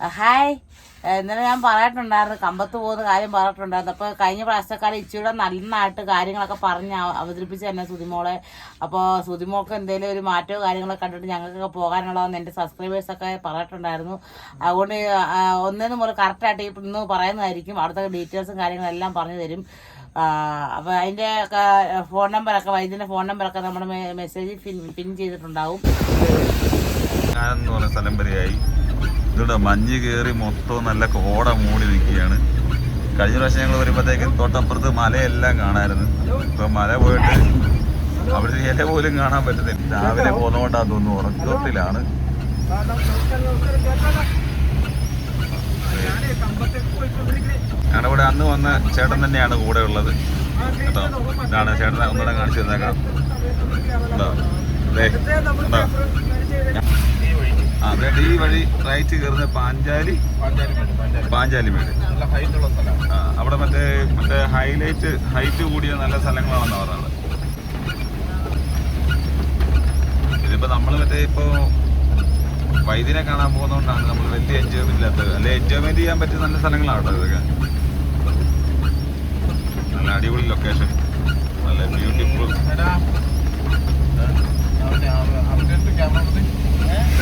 Hi. ഇന്നലെ ഞാൻ പറഞ്ഞിട്ടുണ്ടായിരുന്നു കമ്പത്ത് പോകുന്ന കാര്യം പറഞ്ഞിട്ടുണ്ടായിരുന്നു. അപ്പോൾ കഴിഞ്ഞ പ്രാവശ്യക്കാലം ഇച്ചിരി നന്നായിട്ട് കാര്യങ്ങളൊക്കെ പറഞ്ഞ് അവതരിപ്പിച്ച തന്നെ സുതിമോളെ. അപ്പോൾ സുതിമോൾക്ക് എന്തെങ്കിലും ഒരു മാറ്റമോ കാര്യങ്ങളൊക്കെ കണ്ടിട്ട് ഞങ്ങൾക്കൊക്കെ പോകാനുള്ളതെന്ന് എന്റെ സബ്സ്ക്രൈബേഴ്സൊക്കെ പറഞ്ഞിട്ടുണ്ടായിരുന്നു. അതുകൊണ്ട് ഒന്നേന്ന് മുതൽ കറക്റ്റായിട്ട് ഇന്ന് പറയുന്നതായിരിക്കും. അവിടുത്തെ ഡീറ്റെയിൽസും കാര്യങ്ങളെല്ലാം പറഞ്ഞു തരും. അപ്പോൾ അതിന്റെ ഫോൺ നമ്പറൊക്കെ വൈദ്യന്റെ ഫോൺ നമ്പറൊക്കെ നമ്മുടെ മെസ്സേജിൽ പിൻ പിൻ ചെയ്തിട്ടുണ്ടാവും. ഇവിടെ മഞ്ഞ് കയറി മൊത്തം നല്ല കോട മൂടി നിൽക്കുകയാണ്. കഴിഞ്ഞ പ്രാവശ്യം ഞങ്ങൾ വരുമ്പോഴത്തേക്കും തൊട്ടപ്പുറത്ത് മലയെല്ലാം കാണാമായിരുന്നു ഇപ്പൊ മല പോയിട്ട് അവിടുത്തെ ഇല പോലും കാണാൻ പറ്റുന്നില്ല രാവിലെ പോകുന്നതുകൊണ്ടാന്ന് തോന്നുന്നു ഉറക്കത്തിലാണ്. ഞങ്ങളുടെ അന്ന് വന്ന ചേട്ടൻ തന്നെയാണ് കൂടെ ഉള്ളത്. കേട്ടോ? ഇതാണ് ചേട്ടൻ ഒന്നുകൂടെ കാണിച്ചു തന്നേക്കാം. ഉണ്ടോ? ആ അതെ ഈ വഴി റൈറ്റ് കയറുന്ന പാഞ്ചാലി പാഞ്ചാലി മേട്. അവിടെ മറ്റേ മറ്റേ ഹൈലൈറ്റ് ഹൈറ്റ് കൂടിയ നല്ല സ്ഥലങ്ങളാണെന്ന് പറയുന്നത്. ഇതിപ്പോ നമ്മൾ മറ്റേ ഇപ്പോ വൈദ്യനെ കാണാൻ പോകുന്നതുകൊണ്ടാണ് നമ്മൾ വലിയ എൻജോയ്മെന്റ് ഇല്ലാത്തത്. അല്ലെ എൻജോയ്മെന്റ് ചെയ്യാൻ പറ്റിയ നല്ല സ്ഥലങ്ങളാണ് കേട്ടോ ഇതൊക്കെ. നല്ല അടിപൊളി ലൊക്കേഷൻ നല്ല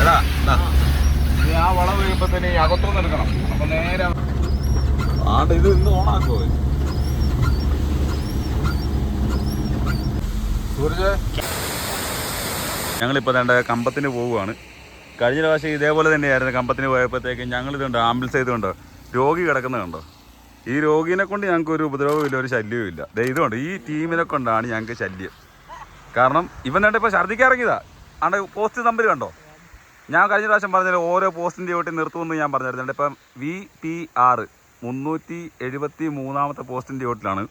എടാ ആ വളം തന്നെ ഈ അകത്തുനിന്ന് എടുക്കണം. അപ്പൊ നേരെ ആണ്ട് ഇത് ഇന്ന് ഓണാക്കോ സൂരജ്? ഞങ്ങളിപ്പോൾ വേണ്ട കമ്പത്തിന് പോവുകയാണ്. കഴിഞ്ഞ പ്രാവശ്യം ഇതേപോലെ തന്നെയായിരുന്നു കമ്പത്തിന് പോയപ്പോഴത്തേക്കും ഞങ്ങൾ ഇതുണ്ട് ആംബുലൻസ് ചെയ്തുകൊണ്ട് രോഗി കിടക്കുന്നത് കണ്ടോ? ഈ രോഗിനെ കൊണ്ട് ഞങ്ങൾക്ക് ഒരു ഉപദ്രവമില്ല ഒരു ശല്യവും ഇല്ല ഇതുകൊണ്ട് ഈ ടീമിനെ കൊണ്ടാണ് ഞങ്ങൾക്ക് ശല്യം. കാരണം ഇവൻ വേണ്ട ഇപ്പോൾ ഛർദ്ദിക്കാൻ ഇറങ്ങിയതാ. ആണ്ട് പോസ്റ്റ് നമ്പർ കണ്ടോ? ഞാൻ കഴിഞ്ഞ പ്രാവശ്യം പറഞ്ഞാൽ ഓരോ പോസ്റ്റിന്റെ ചോട്ടി നിർത്തുമെന്ന് ഞാൻ പറഞ്ഞിരുന്നുണ്ട് ഇപ്പം വി പി ആറ് മുന്നൂറ്റി എഴുപത്തി മൂന്നാമത്തെ പോസ്റ്റിന്റെ ചോട്ടിലാണ്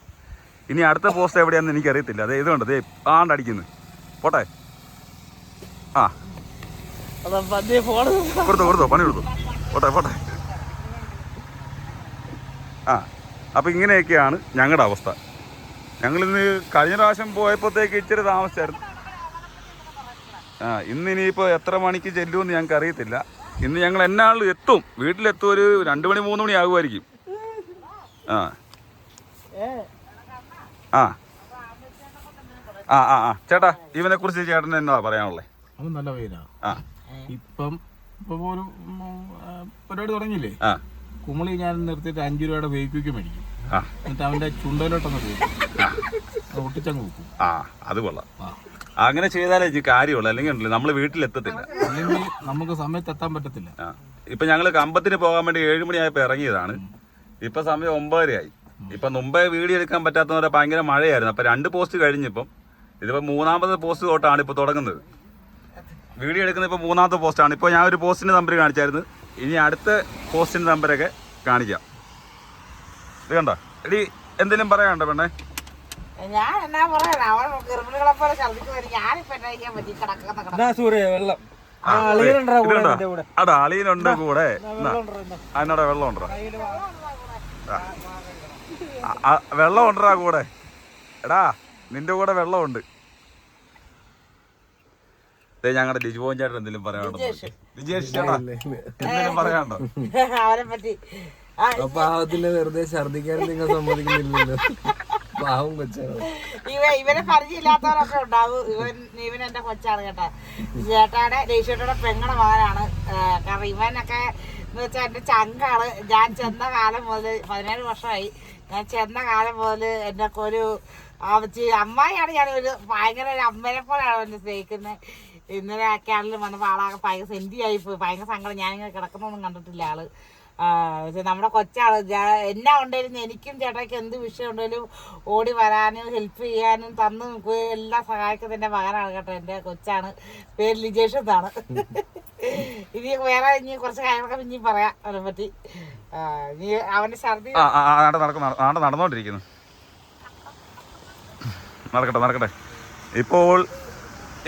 ഇനി അടുത്ത പോസ്റ്റ് എവിടെയാണെന്ന് എനിക്കറിയത്തില്ല. അതെ ഇതുണ്ട് ദേ ആണ്ടടിക്കുന്നു പോട്ടെ. ആ. കൊടുത്തോ കൊടുത്തോ പണി കൊടുത്തു. പോട്ടെ പോട്ടെ. ആ. അപ്പം ഇങ്ങനെയൊക്കെയാണ് ഞങ്ങളുടെ അവസ്ഥ. ഞങ്ങളിന്ന് കഴിഞ്ഞ പ്രാവശ്യം പോയപ്പോഴത്തേക്ക് ഇച്ചിരി താമസിച്ചായിരുന്നു. ആ ഇന്ന് ഇനിയിപ്പോൾ എത്ര മണിക്ക് ചെല്ലുമെന്ന് ഞങ്ങൾക്ക് അറിയത്തില്ല. ഇന്ന് ഞങ്ങൾ എന്നാളും എത്തും. വീട്ടിലെത്തും ഒരു രണ്ട് മണി മൂന്ന് മണി ആകുമായിരിക്കും. ആ. ആ. ആ ആ ആ. ചേട്ടാ ഇവനെ കുറിച്ച് ചേട്ടൻ എന്നാ പറയാനുള്ളത് അവൻ നല്ല ആ. ഇപ്പം ഇപ്പൊ പോലും പരിപാടി തുടങ്ങിയില്ലേ? കുമളി ഞാൻ നിർത്തിയിട്ട് അഞ്ചു രൂപയുടെ വേപ്പിക്കും മേടിക്കും. എന്നിട്ട് അവന്റെ ഒട്ടിച്ചങ്ങ് വെക്കും ആ അത് കൊള്ളാം. അങ്ങനെ ചെയ്താലേ ഇനി കാര്യമുള്ളൂ. അല്ലെങ്കിൽ ഉണ്ടല്ലോ നമ്മൾ വീട്ടിലെത്തത്തില്ല. നമുക്ക് സമയത്ത് എത്താൻ പറ്റത്തില്ല ഇപ്പൊ ഞങ്ങൾ കമ്പത്തിന് പോകാൻ വേണ്ടി ഏഴ് മണിയായപ്പോ ഇറങ്ങിയതാണ്. ഇപ്പൊ സമയം ഒമ്പതരയായി. ഇപ്പൊ മുമ്പേ വീഡിയോ എടുക്കാൻ പറ്റാത്തവരെ ഭയങ്കര മഴയായിരുന്നു. അപ്പൊ രണ്ട് പോസ്റ്റ് കഴിഞ്ഞിപ്പം. ഇതിപ്പോ മൂന്നാമത്തെ പോസ്റ്റ് തൊട്ടാണ് ഇപ്പൊ തുടങ്ങുന്നത്. വീഡിയോ എടുക്കുന്ന ഇപ്പൊ മൂന്നാമത്തെ പോസ്റ്റാണ്. ഇപ്പൊ ഞാൻ ഒരു പോസ്റ്റിന്റെ നമ്പർ കാണിച്ചായിരുന്നു. ഇനി അടുത്ത പോസ്റ്റിന്റെ നമ്പരൊക്കെ കാണിക്കാം. ഇത് കണ്ടോ? എടി എന്തെങ്കിലും പറയാനുണ്ടോ പെണ്ണേ? ഞാൻ എന്നാ പറയാ അവൻ ഗർഭിണികളെ പോലെ ഛർദിക്കുമായിരുന്നു ഞാനിപ്പോ എന്നാ ചെയ്യാൻ പറ്റി? കിടക്കുന്ന കിടക്കുന്ന. സൂര്യ വെള്ളം. ആ, അളിയനുണ്ടോ കൂടെ ഇതുണ്ടോ? നിന്റെ കൂടെ? അടാ അളിയനുണ്ട് കൂടെ. അതിനോടെ വെള്ളം ഉണ്ടോ വെള്ളം ഉണ്ടടാ കൂടെ? എടാ നിന്റെ കൂടെ വെള്ളമുണ്ട്. ദേ ഞങ്ങളുടെ ലിജുപോൻ ചേട്ടൻ എന്തെങ്കിലും പറയാനുണ്ടോ? ലിജേഷ്. ചേട്ടാ എന്തെങ്കിലും പറയാനുണ്ടോ? അവനെ പറ്റി. അപ്പൊ ആ പാവത്തിന്റെ വെറുതെ ഛർദിക്കാൻ നിങ്ങൾ സമ്മതിക്കുന്നില്ലല്ലോ. പാവം കൊച്ചാണ്. ഇവ ഇവനെ പരിചയമില്ലാത്തവരൊക്കെ ഉണ്ടാവും. ഇവൻ ഇവൻ എന്റെ കൊച്ചാണ് കേട്ടാ. ചേട്ടാടെ ദേശീയയുടെ പെങ്ങളുടെ മകനാണ്. കാരണം ഇവനൊക്കെ എന്ന് വെച്ചാൽ എന്റെ ചങ്കാണ്. ഞാൻ ചെന്ന കാലം മുതൽ പതിനേഴ് വർഷമായി. ഞാൻ ചെന്ന കാലം മുതൽ എന്നെ ഒരു അമ്മായിയാണ് ഞാൻ ഒരു ഭയങ്കര ഒരു അമ്മയെ പോലെയാണ് എന്നെ സ്നേഹിക്കുന്നത് ഇന്നലെ ക്യാനലിൽ വന്നപ്പോൾ ആളാകെ ഭയങ്കര സെന്റിയായി പോയി. ഭയങ്കര സങ്കടം. ഞാനിങ്ങനെ കിടക്കുന്നൊന്നും കണ്ടിട്ടില്ല ആൾ. നമ്മുടെ കൊച്ചാൾ എന്നാ ഉണ്ടായിരുന്നു എനിക്കും ചേട്ടയ്ക്ക് എന്ത് വിഷയം ഉണ്ടെങ്കിലും ഓടി വരാനും ഹെൽപ്പ് ചെയ്യാനും തന്ന് എല്ലാം സഹായിക്കുന്ന എന്റെ മകനാണ് കേട്ടോ എന്റെ കൊച്ചാണ്. പേര് ലിജേഷ് എന്നാണ്. ഇനി വേറെ ഇനി കുറച്ച് കാര്യങ്ങളൊക്കെ ഇനി പറയാം അവനെ പറ്റി. ഇനി അവന്റെ ഛർദി നടന്നുകൊണ്ടിരിക്കുന്നു നടക്കട്ടെ നടക്കട്ടെ. ഇപ്പോൾ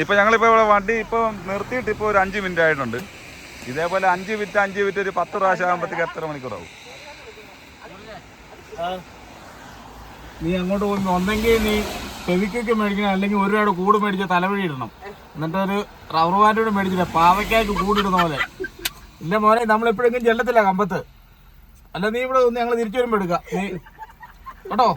ഇപ്പോൾ ഞങ്ങളിപ്പോൾ ഇവിടെ വണ്ടി ഇപ്പോൾ നിർത്തിയിട്ട് ഇപ്പോൾ ഒരു അഞ്ച് മിനിറ്റ് ആയിട്ടുണ്ട്. ഇതേപോലെ അഞ്ച് വിറ്റ് അഞ്ച് വിറ്റ് ഒരു പത്ത് പ്രാവശ്യം ആകുമ്പോഴത്തേക്ക് എത്ര മണിക്കൂറാവും? നീ അങ്ങോട്ട് പോകുമ്പോ ഒന്നെങ്കിൽ നീ ചെവിക്കൊക്കെ മേടിക്കണം അല്ലെങ്കിൽ ഒരുപാട് കൂട് മേടിച്ച് തലവഴി ഇടണം. എന്നിട്ട് ഒരു റബ്ബർ മേടിച്ചില്ല പാവയ്ക്കായ്ക്ക് കൂടിടുന്ന പോലെ. ഇല്ല മോനെ നമ്മൾ എപ്പോഴെങ്കിലും ചെല്ലത്തില്ല കമ്പത്ത്. അല്ല നീ ഇവിടെ ഒന്ന് ഞങ്ങൾ തിരിച്ചു വരുമ്പോ എടുക്കാം. നീ കേട്ടോ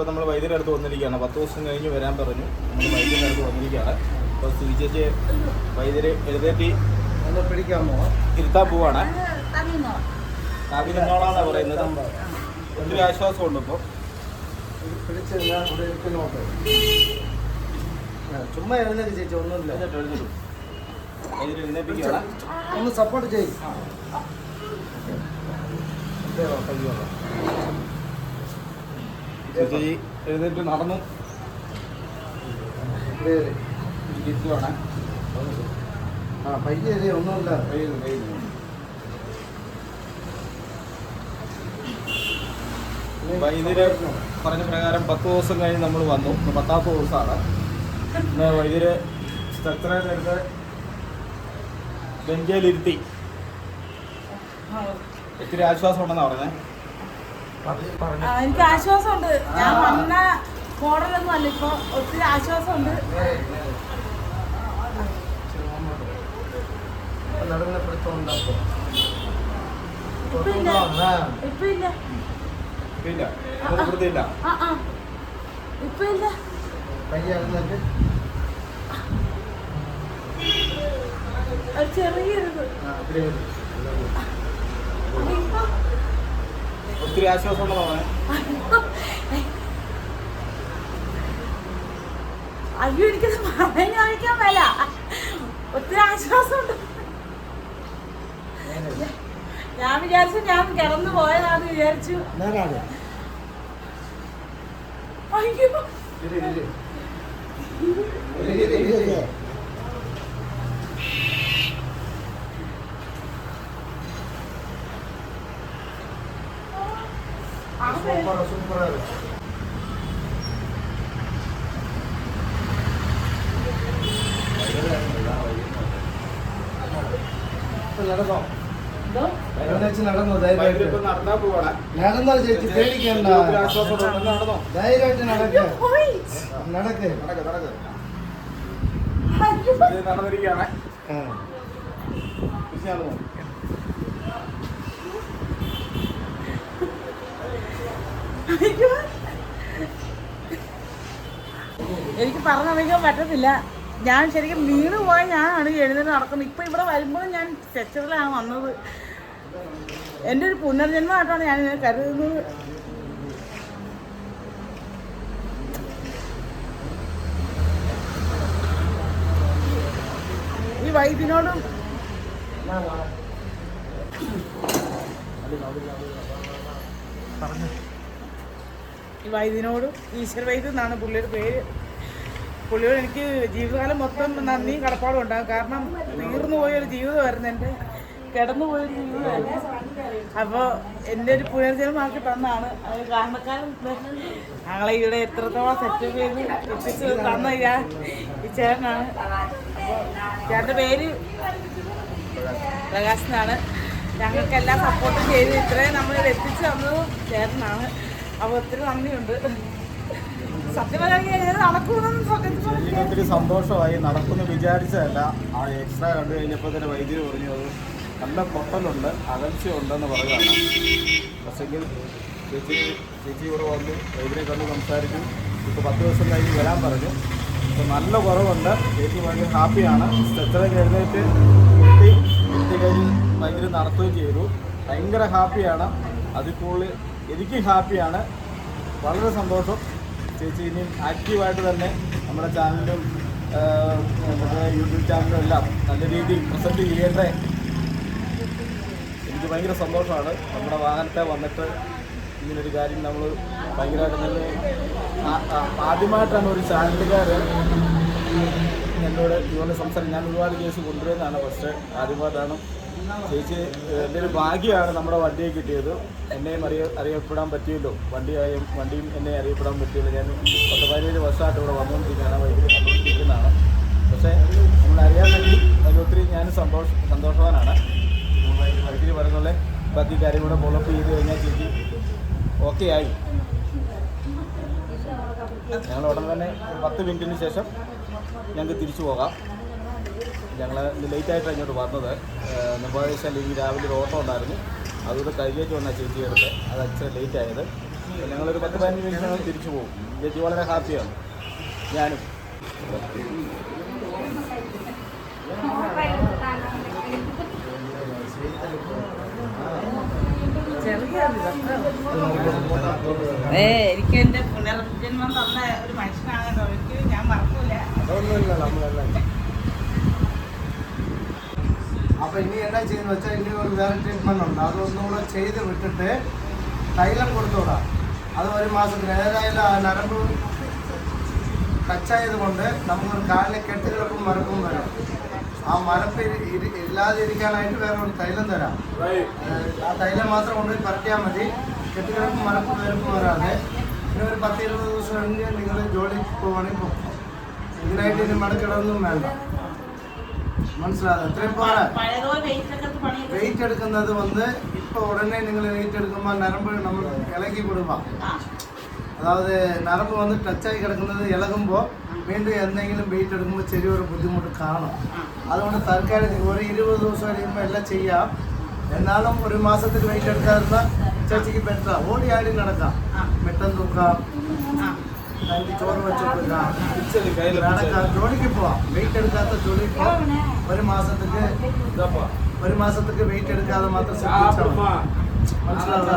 ഇപ്പൊ നമ്മൾ വൈദ്യുതി അടുത്ത് വന്നിരിക്കുകയാണ്. പത്ത് ദിവസം കഴിഞ്ഞ് വരാൻ പറഞ്ഞു. നമ്മൾ വൈദ്യുതി അടുത്ത് വന്നിരിക്കുകയാണ്. അപ്പോൾ സ്ഥിതി ചേച്ചി വൈദ്യുതി എഴുതേറ്റി പിടിക്കാമോ ഇരുത്താൻ പോവാണ്. താപിനോളാണ് പറയുന്നത്. ഒത്തിരി ആശ്വാസമുണ്ട് ഇപ്പോൾ ചുമ്മാ എഴുന്നേക്ക് ചേച്ചി ഒന്നുമില്ല. വൈദ്യുതി എഴുന്നേപ്പിക്കുകയാണ് ഒന്ന് സപ്പോർട്ട് ചെയ്യും. ചേച്ചി എഴുന്നേറ്റ് നടന്നു ഇരിക്കുവാണ്. ആ പയ്യ ഒന്നുമില്ല കഴിയുന്നു കഴിയുന്നു വൈദ്യുതി പറഞ്ഞ പ്രകാരം പത്ത് ദിവസം കഴിഞ്ഞ് നമ്മൾ വന്നു. പത്താത്ത പത്താമത്തെ ദിവസമാണ്. ഇന്ന് വൈദ്യുതി സ്ട്രക്ചറെടുത്ത് ബെഞ്ചയിലിരുത്തി ഒത്തിരി ആശ്വാസം ഉണ്ടെന്നാണ് പറഞ്ഞേ ആ, എനിക്ക് ആശ്വാസമുണ്ട്. ഞാൻ വന്ന മോഡലൊന്നും അല്ല ഇപ്പൊ ഒത്തിരി ആശ്വാസമുണ്ട്. ഇപ്പൊ ഇല്ല ഇപ്പൊ ഇല്ല ഇല്ല ഒരു വൃത്തിയില്ല ആ ആ ഇപ്പൊ ഇല്ല പയ്യെ എഴുന്നേറ്റ് ഒരു ചെറിയൊരു ആ ഇത്തിരി കൂടി. ഇപ്പൊ ഒത്തിരി ആശ്വാസം പറഞ്ഞേ അയ്യോ എനിക്കത് കാണിക്കാൻ മേല. ഒത്തിരി ആശ്വാസമുണ്ട്. ഞാൻ വിചാരിച്ചു ഞാൻ കിടന്നു പോയതാന്ന് വിചാരിച്ചു. അയ്യോ. നടന്നോ? നടന്നോ ചേച്ചി? പേടിക്കണ്ട. ധൈര്യമായിട്ട് നടക്ക്. നടക്ക്. നടന്നിരിക്കുകയാണ്. എനിക്ക് പറഞ്ഞറിയിക്കാൻ പറ്റത്തില്ല. ഞാൻ ശരിക്കും വീണ് പോയി ഞാനാണ് എഴുന്നേറ്റ് നടക്കുന്നത്. ഇപ്പൊ ഇവിടെ വരുമ്പോൾ ഞാൻ സ്ട്രെച്ചറിലാണ് വന്നത്. എന്റെ ഒരു പുനർജന്മമായിട്ടാണ് ഞാൻ കരുതുന്നത്. ഈ വൈദ്യനോടും ഈ വൈദ്യനോടും ഈശ്വര വൈദ്യ എന്നാണ് പുള്ളിയുടെ പേര്. പുള്ളിയോട് എനിക്ക് ജീവിതകാലം മൊത്തം നന്ദിയും കടപ്പാടും ഉണ്ടാകും. കാരണം തീർന്നു പോയൊരു ജീവിതമായിരുന്നു എന്റെ. കിടന്നു പോയൊരു ജീവിതമായിരുന്നു. അപ്പോൾ എന്റെ ഒരു പുനർജന്മമാക്കി തന്നാണ്. അത് കാരണക്കാരൻ ഞങ്ങളെ ഇവിടെ എത്രത്തോളം സെറ്റപ്പ് ചെയ്ത് എത്തിച്ച് തന്ന ഈ ചേട്ടനാണ്. ചേട്ടന്റെ പേര് പ്രകാശ് എന്നാണ് ഞങ്ങൾക്കെല്ലാം സപ്പോർട്ടും ചെയ്ത് ഇത്രയും നമ്മളിവിടെ എത്തിച്ചു തന്നത് ചേട്ടനാണ്. അപ്പോൾ ഒത്തിരി നന്ദിയുണ്ട്. ഒത്തിരി സന്തോഷമായി. നടക്കുമെന്ന് വിചാരിച്ചതല്ല. ആ എക്സ്ട്രാ കണ്ടു കഴിഞ്ഞപ്പോൾ തന്നെ വൈദ്യുതി പറഞ്ഞു നല്ല പൊട്ടലുണ്ട് അകൽച്ചയുണ്ടെന്ന് പറയുകയാണ്. പക്ഷെങ്കിൽ ചേച്ചി ചേച്ചി ഇവിടെ വന്നു വൈദ്യുതിയെ കണ്ട് സംസാരിച്ചു. ഇപ്പോൾ പത്ത് ദിവസം കഴിഞ്ഞ് വരാൻ പറഞ്ഞു. അപ്പോൾ നല്ല കുറവുണ്ട്. ചേച്ചി ഭയങ്കര ഹാപ്പിയാണ്. സ്ട്രെച്ചറൊക്കെ എഴുന്നേറ്റ് കുട്ടി കുട്ടി കഴിഞ്ഞ് ഭയങ്കര നടത്തുകയും ചെയ്തു. ഭയങ്കര ഹാപ്പിയാണ്. കൂടുതൽ എനിക്ക് ഹാപ്പിയാണ്. വളരെ സന്തോഷം. ചേച്ചി ഇനിയും ആക്റ്റീവായിട്ട് തന്നെ നമ്മുടെ ചാനലും നമ്മുടെ യൂട്യൂബ് ചാനലും എല്ലാം നല്ല രീതിയിൽ പ്രസന്റ് ചെയ്യേണ്ടേ? എനിക്ക് ഭയങ്കര സന്തോഷമാണ്. നമ്മുടെ വാഹനത്തെ വന്നിട്ട് ഇങ്ങനൊരു കാര്യം നമ്മൾ ഭയങ്കരമായിട്ട് തന്നെ ആദ്യമായിട്ടാണ് ഒരു ചാനലുകാർ എന്നോട് ഇതുപോലെ സംസാരിക്കും ഞാൻ ഒരുപാട് കേസ് കൊണ്ടുവരുന്നതാണ്. ഫസ്റ്റ് ആദ്യമായിട്ടാണ് ചേച്ചി എന്റെ ഒരു ഭാഗ്യമാണ് നമ്മുടെ വണ്ടിയെ കിട്ടിയത്. എന്നെയും അറിയ അറിയപ്പെടാൻ പറ്റിയല്ലോ. വണ്ടിയായും വണ്ടിയും എന്നെ അറിയപ്പെടാൻ പറ്റിയല്ലോ. ഞാൻ പത്ത് പതിനേഴ് വർഷമായിട്ട് ഇവിടെ വന്നുകൊണ്ടിരിക്കുകയാണ്. വൈദ്യുതി കണ്ടുകൊണ്ടിരിക്കുന്നതാണ് പക്ഷേ നമ്മൾ അറിയാൻ വേണ്ടി അതിൽ ഒത്തിരി ഞാൻ സന്തോഷ സന്തോഷവാനാണ്. വൈദ്യുതി പറയുന്നുള്ള ബാക്കി കാര്യം കൂടെ ഫോളോപ്പ് ചെയ്ത് കഴിഞ്ഞാൽ ചേച്ചി ഓക്കെ ആയി. ഞങ്ങൾ ഉടൻ തന്നെ പത്ത് മിനിറ്റിന് ശേഷം ഞങ്ങൾക്ക് തിരിച്ചു പോകാം. ഞങ്ങൾ ലേറ്റായിട്ടാണ് ഇങ്ങോട്ട് വന്നത്. നിർഭാഗ്യവശാൽ എനിക്ക് രാവിലെ ഒരു ഓട്ടോ ഉണ്ടായിരുന്നു. അതുകൊണ്ട് കഴിഞ്ഞേക്ക് വന്ന ചേച്ചി എടുത്ത്. അത് അച്ഛൻ ലേറ്റ് ആയത്. ഞങ്ങളൊരു പത്ത് പതിനഞ്ച് മിനിറ്റ് തിരിച്ചു പോകും. ചേച്ചി വളരെ ഹാപ്പിയാണ് ഞാനും. ഏ എനിക്ക് എന്റെ പുനർജന്മം തന്ന ഒരു മനുഷ്യനാണല്ലോ. എനിക്ക് ഞാൻ മറക്കൂല. അതൊന്നുമില്ല നമ്മളെല്ലാം അപ്പൊ ഇനി എന്താ ചെയ്യുന്ന വെച്ചാൽ ഇനി ഒരു വേറെ ട്രീറ്റ്മെന്റ് ഉണ്ട്. അതൊന്നും കൂടെ ചെയ്ത് വിട്ടിട്ട് തൈലം കൊടുത്തുവിടാം അത് ഒരു മാസത്തിന്. ഏതായാലും ആ നരമ്പ് ടച്ചായത് കൊണ്ട് നമുക്കൊരു കാലിലെ കെട്ടുകിടപ്പും മരപ്പും വരാം. ആ മരപ്പ് ഇല്ലാതിരിക്കാനായിട്ട് വേറെ ഒരു തൈലം തരാം. ആ തൈലം മാത്രം കൊണ്ട് പരട്ടിയാൽ മതി. കെട്ടുകിടപ്പും മരപ്പും വരപ്പും വരാതെ പിന്നെ ഒരു പത്ത് ഇരുപത് ദിവസം കഴിഞ്ഞ് നിങ്ങൾ ജോലിക്ക് പോവുകയാണെങ്കിൽ പോകും ഇതിനായിട്ട് ഇനി മടക്കിടൊന്നും വേണ്ട. മനസ്സിലാകും എത്രയും പോലെ വെയിറ്റ് എടുക്കുന്നത് വന്ന് ഇപ്പോൾ ഉടനെ നിങ്ങൾ വെയിറ്റ് എടുക്കുമ്പോൾ നരമ്പ് നമ്മൾ ഇളകി കൊടുക്കാം അതായത് നരമ്പ് വന്ന് ടച്ചായി കിടക്കുന്നത് ഇളകുമ്പോൾ വീണ്ടും എന്തെങ്കിലും വെയിറ്റ് എടുക്കുമ്പോൾ ചെറിയൊരു ബുദ്ധിമുട്ട് കാണും. അതുകൊണ്ട് തൽക്കാലം ഒരു ഇരുപത് ദിവസം കഴിയുമ്പോൾ എല്ലാം ചെയ്യാം. എന്നാലും ഒരു മാസത്തിൽ വെയിറ്റ് എടുക്കാതിരുന്ന ചേച്ചിക്ക് ബെറ്ററാണ് ഓടി ആടി നടക്കാം. മെട്ടം തൂക്കാം. ചോറ് ജോലിക്ക് പോവാം. വെയിറ്റ് എടുക്കാത്ത ജോലിക്ക് പോവാം. ഒരു മാസത്തേക്ക് ഒരു മാസത്തേക്ക് വെയിറ്റ് എടുക്കാതെ മാത്രം. മനസ്സിലാവുക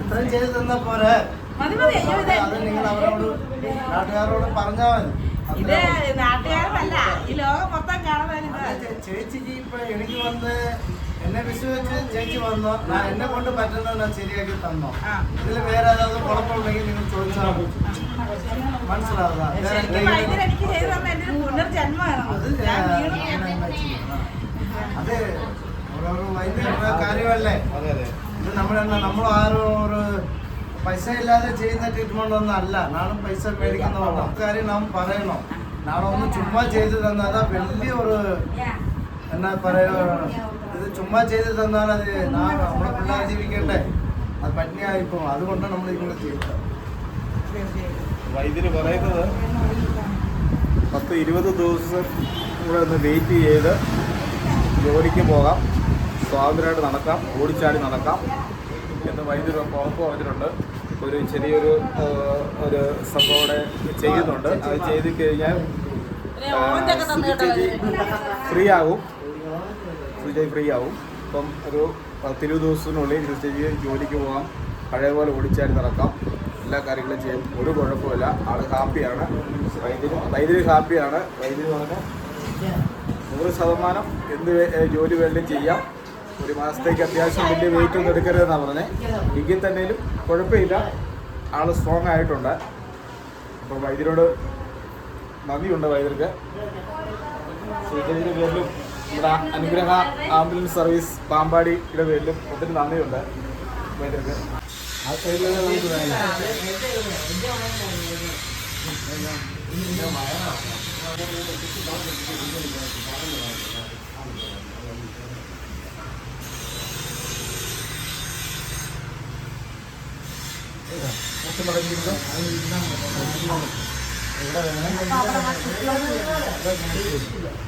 ഇത്രയും ചെയ്ത് തന്നാ പോരെ. അത് നിങ്ങൾ അവരോട് നാട്ടുകാരോട് പറഞ്ഞാൽ മതി. ഇത് അത്രേ ഉള്ളൂ. നാട്ടുകാരല്ല ഈ ലോകം മൊത്തം കാണുവാൻ ഇത് ചേച്ചിക്ക് ഇപ്പൊ എനിക്ക് വന്ന് എന്നെ വിശ്വസിച്ച് ചേച്ചി വന്നോ. ഞാൻ എന്നെ കൊണ്ട് പറ്റുന്നത് ശരിയാക്കി തന്നോ? ഇതിൽ വേറെ ഏதாவது കുഴപ്പമുണ്ടെങ്കിൽ നിങ്ങൾ ചോദിച്ചാൽ മനസ്സിലാവുക അത് ഓരോരോ വൈദ്യ കാര്യമല്ലേ? ഇത് നമ്മളെന്താ നമ്മൾ ആരോ ഒരു പൈസ ഇല്ലാതെ ചെയ്യുന്ന ട്രീറ്റ്മെന്റ് ഒന്നും അല്ല. നാളെ പൈസ മേടിക്കുന്നതാണ്. കാര്യം നാം പറയണം. നാളെ ഒന്ന് ചുമ്മാ ചെയ്തു തന്നാൽ വലിയൊരു എന്നാ പറയുക ചുമ്മാ ചെയ്ത് തന്നാൽ അത് നമ്മളെ പിള്ളേർ ജീവിക്കണ്ടേ? അത് പട്ടിണിയായിപ്പോ അതുകൊണ്ടാണ് നമ്മൾ ഇങ്ങനെ ചെയ്യുന്നത് വൈദ്യുതി പറയുന്നത് പത്ത് ഇരുപത് ദിവസം കൂടെ ഒന്ന് വെയിറ്റ് ചെയ്ത് ജോലിക്ക് പോകാം. സ്വാതന്ത്ര്യമായിട്ട് നടക്കാം. ഓടിച്ചാടി നടക്കാം എന്ന് വൈദ്യുതി ഉറപ്പ് പറഞ്ഞിട്ടുണ്ട്. ഒരു ചെറിയൊരു ഒരു സംഭവം ചെയ്യുന്നുണ്ട്. അത് ചെയ്ത് കഴിഞ്ഞാൽ ഫ്രീ ആകും. സുജയ് ഫ്രീ ആവും. ഇപ്പം ഒരു പത്തിരുപത് ദിവസത്തിനുള്ളിൽ സുജയ് ജോലിക്ക് പോകാം പഴയ പോലെ ഓടിച്ചാടി നടക്കാം. എല്ലാ കാര്യങ്ങളും ചെയ്യും. ഒരു കുഴപ്പമില്ല ആൾ ഹാപ്പിയാണ് വൈദ്യുതി വൈദ്യുതി ഹാപ്പിയാണ് വൈദ്യുതി പറഞ്ഞ നൂറ് ശതമാനം എന്ത് ജോലി വേണ്ടി ചെയ്യാം. ഒരു മാസത്തേക്ക് അത്യാവശ്യം വലിയ വെയിറ്റ് ഒന്നും എടുക്കരുതെന്നാണ് പറഞ്ഞത് എങ്കിൽ തന്നെയും കുഴപ്പമില്ല. ആൾ സ്ട്രോങ് ആയിട്ടുണ്ട്. അപ്പോൾ വൈദ്യരോട് നന്ദിയുണ്ട് വൈദ്യർക്ക്. സുജയുടെ പേരിലും നമ്മുടെ അനുഗ്രഹ ആംബുലൻസ് സർവീസ് പാമ്പാടിയുടെ പേരിലും ഒത്തിരി നന്ദിയുണ്ട്. ഇവിടെ ആ നമുക്ക്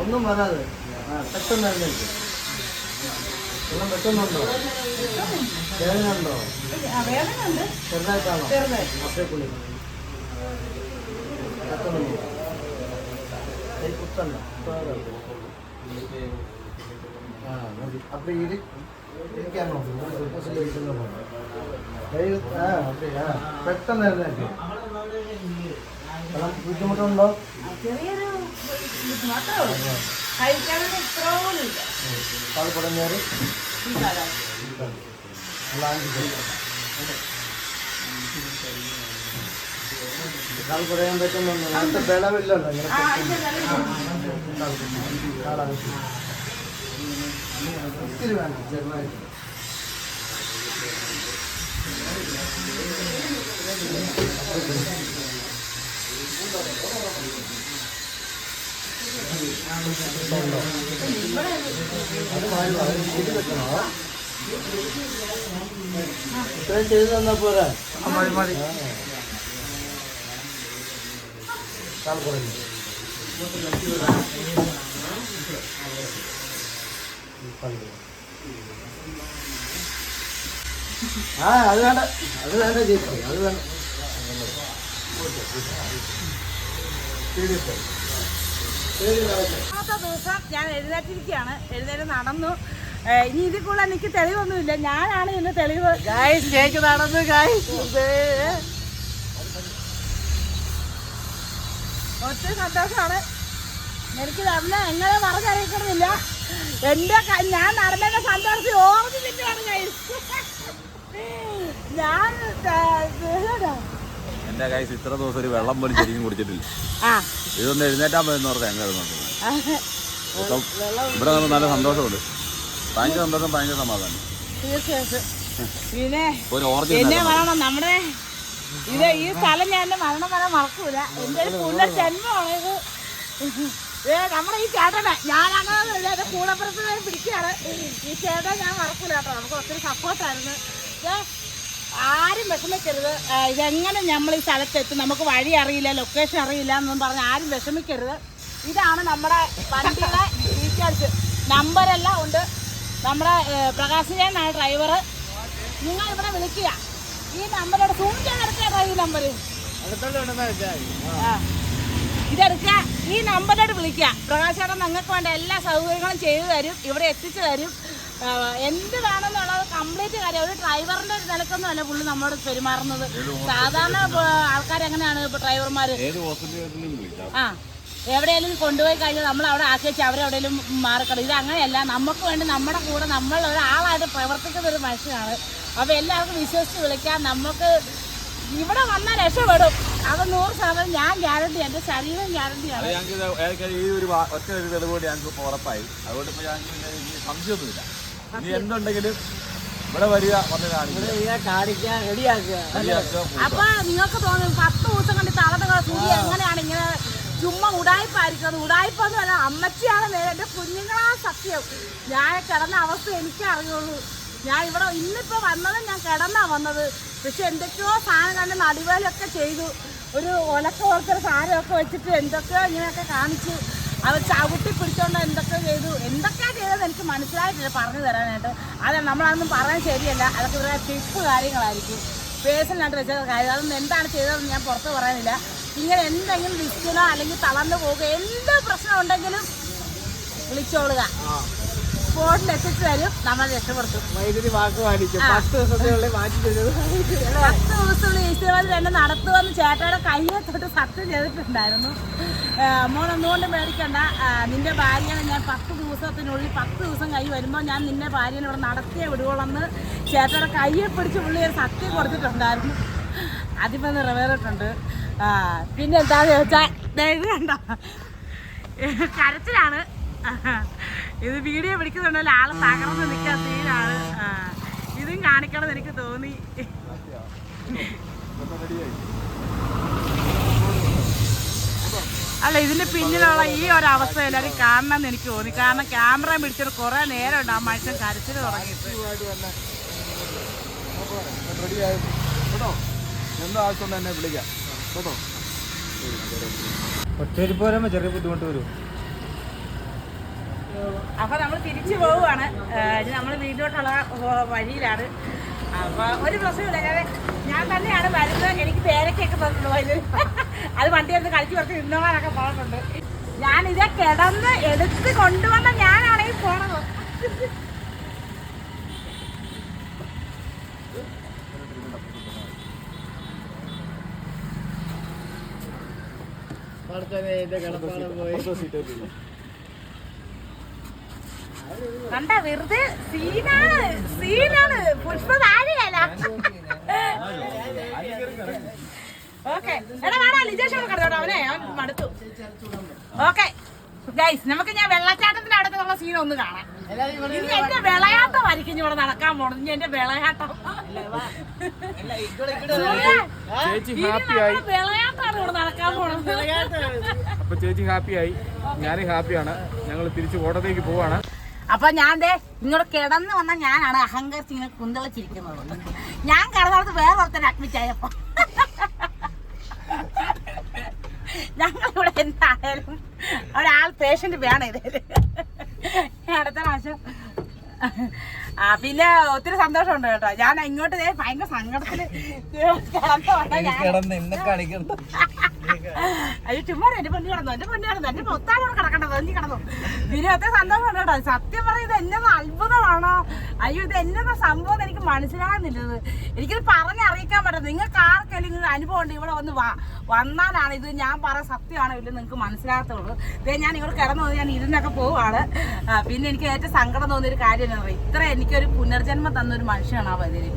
ഒന്നും വരാതെ ആ പെട്ടെന്ന് എഴുന്നേൽക്ക് വെള്ളം പെട്ടെന്നുണ്ടോ വേദനയുണ്ടോ ചെറുതായിട്ടാണോ ചെറുതായി അപ്പേ കുളി പെട്ടെന്ന്. കുത്തണ്ട ആ മതി അപ്പം ഇരി ഇരിക്കാൻ നോക്കും പൊസിഷൻ ഇരിക്കുന്ന പോകണം പെട്ടെന്ന് എഴുന്നേക്ക് കാരണം ബുദ്ധിമുട്ടുണ്ടോ? ചെറിയൊരു കാൽ പറ്റുന്നുണ്ടോ? ഇങ്ങനെ ഒത്തിരി വേണ്ട ചെറുതായിട്ട് അത് മാറി മാറി ഇത് വെക്കണോ ഇത്രയും ചെയ്ത് തന്നാ പോരാ മതി മതി കാൽ കുറഞ്ഞു ആ അത് വേണ്ട. അത് വേണ്ട ചേച്ചി അത് വേണ്ട. മൂന്നാമത്തെ ദിവസം ഞാൻ എഴുന്നേറ്റിരിക്കുകയാണ്. എഴുന്നേറ്റ് നടന്നു. ഇനി ഇതിൽ കൂടുതൽ എനിക്ക് തെളിവൊന്നുമില്ല. ഞാനാണ് ഇതിന് തെളിവ്. ഗായ്സ് കേക്ക് നടന്നു ഗായ്സ് ഒത്തിരി സന്തോഷമാണ്. എനിക്ക് തന്നെ എങ്ങനെ പറഞ്ഞറിയിക്കണമെന്നില്ല. എന്റെ ഞാൻ നടന്നതിന്റെ സന്തോഷത്തിൽ ഓർമ്മിച്ചിട്ടാണ് ഗൈസ് എന്റെ കൈസ് ഇത്ര ദിവസം ഒരു വെള്ളം പോലും ശരിക്കും കുടിച്ചിട്ടില്ല. ഇതൊന്ന് എഴുന്നേറ്റാൻ പറ്റുന്ന പറഞ്ഞ എങ്ങനെ ഇവിടെ നമുക്ക് നല്ല സന്തോഷമുണ്ട്. ഭയങ്കര സന്തോഷം ഭയങ്കര സമാധാനം. പിന്നെ എന്നെ നമ്മുടെ ഇത് ഈ സ്ഥലം ഞാൻ എന്റെ മരണം വരെ മറക്കൂല. എന്റെ ഒരു പുനർജന്മമാണ് ഇത്. ഏ നമ്മുടെ ഈ ചേട്ടനെ ഞാനാണ് എന്റെ കൂടപ്പുറത്ത് പിടിക്കുകയാണ്. ഈ ചേട്ടൻ ഞാൻ മറക്കൂല കേട്ടോ. നമുക്ക് ഒത്തിരി സപ്പോർട്ടായിരുന്നു ഏ ആരും വിഷമിക്കരുത്. എങ്ങനെ നമ്മൾ ഈ സ്ഥലത്തെത്തും? നമുക്ക് വഴി അറിയില്ല ലൊക്കേഷൻ അറിയില്ല എന്നും പറഞ്ഞ് ആരും വിഷമിക്കരുത്. ഇതാണ് നമ്മുടെ വണ്ടിയുടെ ഡീറ്റെയിൽസ് നമ്പരെല്ലാം ഉണ്ട്. നമ്മുടെ പ്രകാശിനാണ് ഡ്രൈവർ നിങ്ങൾ ഇവിടെ വിളിക്കുക. ഈ നമ്പറോട് സൂം ചെയ്തെടുക്കുക ഈ നമ്പർ ഇതെടുക്കുക. ഈ നമ്പറിലോട്ട് വിളിക്കുക. പ്രകാശേട്ടൻ നിങ്ങൾക്ക് വേണ്ട എല്ലാ സൗകര്യങ്ങളും ചെയ്തു തരും. ഇവിടെ എത്തിച്ചു തരും. എന്ത് വേണമെന്നുള്ളത് കംപ്ലീറ്റ് കാര്യം. ഒരു ഡ്രൈവറിന്റെ ഒരു നിലക്കൊന്നും അല്ല പുള്ളി നമ്മളോട് പെരുമാറുന്നത്. സാധാരണ ആൾക്കാർ എങ്ങനെയാണ് ഇപ്പൊ വിളിക്കാം ആ എവിടെയെങ്കിലും കൊണ്ടുപോയി കഴിഞ്ഞാൽ നമ്മൾ അവിടെ ആശ്രയിച്ച് അവരെവിടെയെങ്കിലും മാറിക്കണം ഇത് അങ്ങനെയല്ല. നമുക്ക് വേണ്ടി നമ്മുടെ കൂടെ നമ്മൾ ഒരാളായിട്ട് പ്രവർത്തിക്കുന്ന ഒരു മനുഷ്യനാണ്. അപ്പോൾ എല്ലാവർക്കും വിശ്വസിച്ച് വിളിക്കാം. നമുക്ക് ഇവിടെ വന്നാൽ രക്ഷപ്പെടും. അത് നൂറ് ശതമാനം ഞാൻ ഗ്യാരണ്ടി എന്റെ ശരീരം ഗ്യാരണ്ടിയാണ് ഈ ഒരു ഒറ്റ ഒരു തെളിവ് ഞങ്ങൾക്ക് ഉറപ്പായി. അതുകൊണ്ട് സംശയമൊന്നുമില്ല. ഇനി എന്തുണ്ടെങ്കിലും ഇവിടെ വരിക വന്ന് അപ്പൊ നിങ്ങൾക്ക് തോന്നുന്നു പത്ത് ദിവസം കണ്ട് തളർന്ന സൂര്യ എങ്ങനെയാണ് ഇങ്ങനെ ചുമ്മാ ഉടായ്പായിരിക്കുന്നത് ഉടായ്പെന്ന് പറഞ്ഞാൽ അമ്മച്ചിയാണ് നേരെ എന്റെ കുഞ്ഞുങ്ങളാ സത്യം. ഞാൻ കിടന്ന അവസ്ഥ എനിക്കേ അറിയുള്ളൂ. ഞാൻ ഇവിടെ ഇന്നിപ്പോ വന്നത് ഞാൻ കിടന്നാ വന്നത്. പക്ഷെ എന്തൊക്കെയോ സാധനം കണ്ട് നടുവേലൊക്കെ ചെയ്തു. ഒരു ഒലക്ക പോലത്തെ സാധനമൊക്കെ വെച്ചിട്ട് എന്തൊക്കെയോ ഇങ്ങനെയൊക്കെ കാണിച്ചു അവർ ചവിട്ടി പിടിച്ചോണ്ട് എന്തൊക്കെ ചെയ്തു. എന്തൊക്കെ ചെയ്തതെന്ന് എനിക്ക് മനസ്സിലായിട്ടില്ല. പറഞ്ഞു തരാനായിട്ട്. അത് നമ്മളതൊന്നും പറയാൻ ശരിയല്ല. അതൊക്കെ ഇവരുടെ ടിപ്പ് കാര്യങ്ങളായിരിക്കും. പേഴ്സണലായിട്ട് വെച്ച കാര്യം. അതൊന്നും എന്താണ് ചെയ്തതെന്ന് ഞാൻ പുറത്ത് പറയാനില്ല ഇങ്ങനെ എന്തെങ്കിലും വിൽക്കണോ അല്ലെങ്കിൽ തളർന്നു പോവുക എന്ത് പ്രശ്നം ഉണ്ടെങ്കിലും വിളിച്ചോളുക. സ്പോട്ടിൽ എത്തിച്ചു തരും. നമ്മൾ രക്ഷപ്പെടുത്തും. വൈദ്യുതി വാക്ക് പാലിക്കും. പത്ത് ദിവസത്തിനുള്ളിൽ മാറ്റി തരുന്നത് പത്ത് ദിവസത്തിൽ ഈശ്വരവാദി എന്നെ നടത്തുമെന്ന് ചേട്ടയുടെ കയ്യെ തൊട്ട് സത്യം ചെയ്തിട്ടുണ്ടായിരുന്നു. ഒന്നുകൊണ്ട് മേടിക്കണ്ട നിന്റെ ഭാര്യനെ ഞാൻ പത്ത് ദിവസത്തിനുള്ളിൽ പത്ത് ദിവസം കൈ വരുമ്പോൾ ഞാൻ നിന്നെ ഭാര്യനെ ഇവിടെ നടത്തിയേ വിടുകയുള്ളെന്ന് ചേട്ടയുടെ കയ്യെ പിടിച്ച് പുള്ളി ഒരു സത്യം കൊടുത്തിട്ടുണ്ടായിരുന്നു. അതിപ്പോൾ നിറവേറിട്ടുണ്ട് പിന്നെ എന്താണെന്ന് ചോദിച്ചാൽ കരച്ചിലാണ്. ഇത് വീഡിയോ പിടിക്കുന്നുണ്ടല്ലോ ആൾ തകർന്ന് നിൽക്കാൻ സീനാണ്. ഇതും കാണിക്കണമെന്ന് എനിക്ക് തോന്നി. അല്ല ഇതിന്റെ പിന്നിലുള്ള ഈ ഒരു അവസ്ഥ എല്ലാവരും കാണണം എന്ന് എനിക്ക് തോന്നി. കാരണം ക്യാമറ പിടിച്ചിട്ട് കുറെ നേരം ഉണ്ട് ആ മനുഷ്യൻ കരച്ചിൽ തുടങ്ങിയിട്ട്. ഒറ്റ കേട്ടോ എന്താവശ്യം വിളിക്കാം. കേട്ടോ? ഒറ്റയിൽ പോരുമ്പോൾ ചെറിയ ബുദ്ധിമുട്ട് വരും. അപ്പൊ നമ്മൾ തിരിച്ചു പോവുകയാണ്. ഇനി നമ്മൾ വീട്ടിലോട്ടുള്ള വഴിയിലാണ്. അപ്പൊ ഒരു പ്രശ്നമില്ല ഞാൻ ഞാൻ തന്നെയാണ് വരുന്നത്. എനിക്ക് പേരക്കൊക്കെ തന്നിട്ടുള്ളൂ അതിൽ അത് വണ്ടി വന്ന് കളിച്ച് കുറച്ച് നിന്നോളാനൊക്കെ പറഞ്ഞിട്ടുണ്ട് ഞാൻ ഇതേ കിടന്ന് എടുത്ത് കൊണ്ടുവന്ന ഞാനാണെങ്കിൽ പോണത്. കണ്ട വെറുതെ സീനാണ് സീനാണ്. പുഷ്പ താഴെയല്ല. ഓക്കെ എടാ വേടാ ലിജേഷ് കിടന്നോട്ടോ അവനെ അവൻ മടുത്തു. ഓക്കെ ഗൈസ് നമുക്ക് ഞാൻ വെള്ളച്ചാട്ടത്തിന്റെ അടുത്തുള്ള സീൻ ഒന്ന് കാണാം. ഇനി എന്റെ വിളയാട്ടം ആയിരിക്കും ഇവിടെ നടക്കാൻ പോണത്. ഇനി എന്റെ വിളയാട്ടം. ചേച്ചി ഹാപ്പിയായി നമ്മുടെ വിളയാട്ടമാണ് ഇവിടെ നടക്കാൻ പോണത്. അപ്പൊ ചേച്ചി ഹാപ്പിയായി ഞാനും ഹാപ്പിയാണ്. ഞങ്ങൾ തിരിച്ചു കോട്ടത്തേക്ക് പോവാണ്. അപ്പൊ ഞാൻ ദേ ഇങ്ങോട്ട് കിടന്ന് വന്ന ഞാനാണ് അഹങ്കരിച്ച് ഇങ്ങനെ കുന്തളിച്ചിരിക്കുന്നത്. ഞാൻ കിടന്നിടത്ത് വേറെ അഡ്മിറ്റ് ആയപ്പോ. ഞങ്ങളിവിടെ എന്തായാലും ഒരാൾ പേഷ്യന്റ് വേണം ഇതിൽ. അടുത്ത പ്രാവശ്യം ആ പിന്നെ ഒത്തിരി സന്തോഷമുണ്ട് കേട്ടോ. ഞാൻ ഇങ്ങോട്ട് ഭയങ്കര സങ്കടത്തിൽ അയ്യോ ചുമ്മാ എന്റെ പൊന്നു കിടന്നു എന്റെ പൊന്നു കിടന്നു എന്റെ പൊത്താനോട് കിടക്കണ്ടത് നീ കിടന്നു. പിന്നെ ഒത്തിരി സന്തോഷമുണ്ട് കേട്ടോ. സത്യം പറയും ഇത് എന്നത് അത്ഭുതമാണോ? അയ്യോ ഇത് എന്നതാ സംഭവം എനിക്ക് മനസ്സിലാകുന്നില്ലത്. എനിക്കിത് പറഞ്ഞറിയിക്കാൻ പറ്റും നിങ്ങൾക്ക് ആർക്കെങ്കിലും ഇങ്ങനെ അനുഭവം ഉണ്ട്? ഇവിടെ വന്ന് വാ വന്നാലാണ് ഇത് ഞാൻ പറയാൻ സത്യമാണോ ഇല്ല നിങ്ങൾക്ക് മനസ്സിലാകത്തുള്ളൂ. ഇതേ ഞാൻ ഇവിടെ കിടന്നു വന്ന് ഞാൻ ഇരുന്നൊക്കെ പോവാണ് പിന്നെ എനിക്ക് ഏറ്റവും സങ്കടം തോന്നിയൊരു കാര്യം ഇത്ര ഇത്ര എനിക്കൊരു പുനർജന്മം തന്നൊരു മനുഷ്യനാണ് ആ വൈദ്യുതി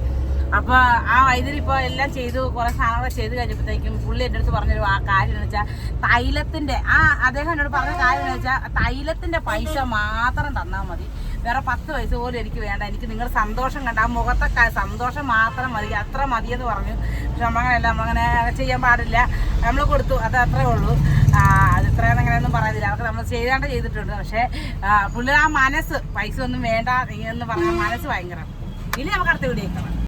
അപ്പൊ ആ വൈദ്യുതി ഇപ്പൊ എല്ലാം ചെയ്തു കുറെ സാധനങ്ങൾ ചെയ്ത് കഴിഞ്ഞപ്പോഴത്തേക്കും പുള്ളി എന്റെ അടുത്ത് പറഞ്ഞൊരു ആ കാര്യം എന്ന് വെച്ചാൽ തൈലത്തിന്റെ ആ അദ്ദേഹം എന്നോട് പറഞ്ഞ കാര്യം എന്ന് വെച്ചാൽ തൈലത്തിന്റെ പൈസ മാത്രം തന്നാൽ മതി. വേറെ പത്ത് പൈസ പോലും എനിക്ക് വേണ്ട. എനിക്ക് നിങ്ങൾ സന്തോഷം കണ്ട ആ മുഖത്തെ സന്തോഷം മാത്രം മതി. അത്ര മതിയെന്ന് പറഞ്ഞു. പക്ഷെ നമ്മളങ്ങനെയല്ല. നമ്മളങ്ങനെ ചെയ്യാൻ പാടില്ല. നമ്മൾ കൊടുത്തു. അത് അത്രേ ഉള്ളൂ. അത് ഇത്രയും അങ്ങനെയൊന്നും പറയുന്നില്ല അവർക്ക് നമ്മൾ ചെയ്താണ്ട് ചെയ്തിട്ടുണ്ട്. പക്ഷേ പുള്ളി ആ മനസ്സ് പൈസ ഒന്നും വേണ്ട നീ എന്ന് പറഞ്ഞ മനസ്സ് ഭയങ്കര. ഇനി നമുക്ക് അടുത്ത വീഡിയോ